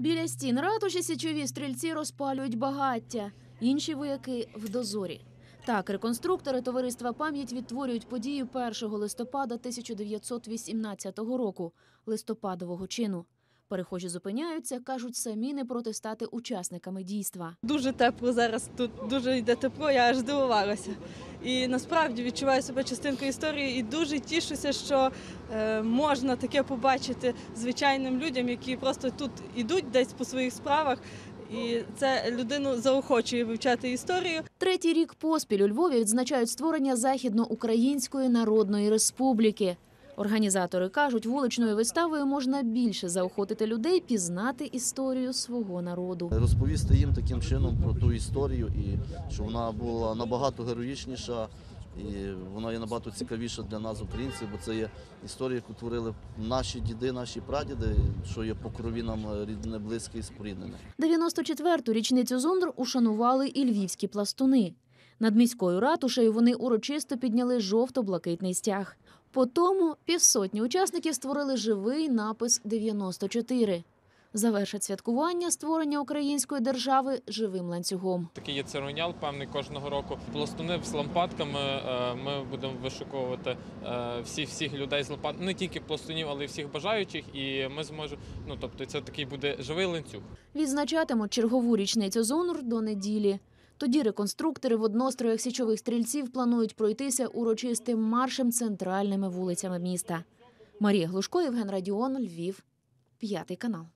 Біля стін ратуші січові стрільці розпалюють багаття, інші вояки в дозорі. Так, реконструктори товариства пам'ять відтворюють подію 1 листопада 1918 року, листопадового чину. Перехожі зупиняються, кажуть, самі не проти стати учасниками дійства. Дуже тепло зараз тут, дуже йде тепло, я аж здивувалася. І насправді відчуваю себе частинкою історії і дуже тішуся, що е, можна таке побачити звичайним людям, які просто тут ідуть десь по своїх справах. І це людину заохочує вивчати історію. Третій рік поспіль у Львові відзначають створення Західноукраїнської Народної Республіки. Організатори кажуть, вуличною виставою можна більше заохотити людей пізнати історію свого народу. розповісти їм таким чином про ту історію, і що вона була набагато героїчніша, і вона є набагато цікавіша для нас, українців, бо це є історія, яку творили наші діди, наші прадіди, що є по крові нам рідне, близьке і споріднене. 94-ту річницю Зондр ушанували і львівські пластуни. Над міською ратушею вони урочисто підняли жовто-блакитний стяг. По тому півсотні учасників створили живий напис 94. Завершать святкування створення української держави живим ланцюгом. Такий є церемоніал певний кожного року. Пластуни з лампадками. е, Ми будемо вишуковувати е, всіх всіх людей з лампадками, не тільки пластунів, але й всіх бажаючих. І ми зможемо. Ну тобто, це такий буде живий ланцюг. Відзначатимуть чергову річницю Зонур до неділі. Тоді реконструктори в одностроях січових стрільців планують пройтися урочистим маршем центральними вулицями міста. Марія Глушко, Євген Радіон, Львів, п'ятий канал.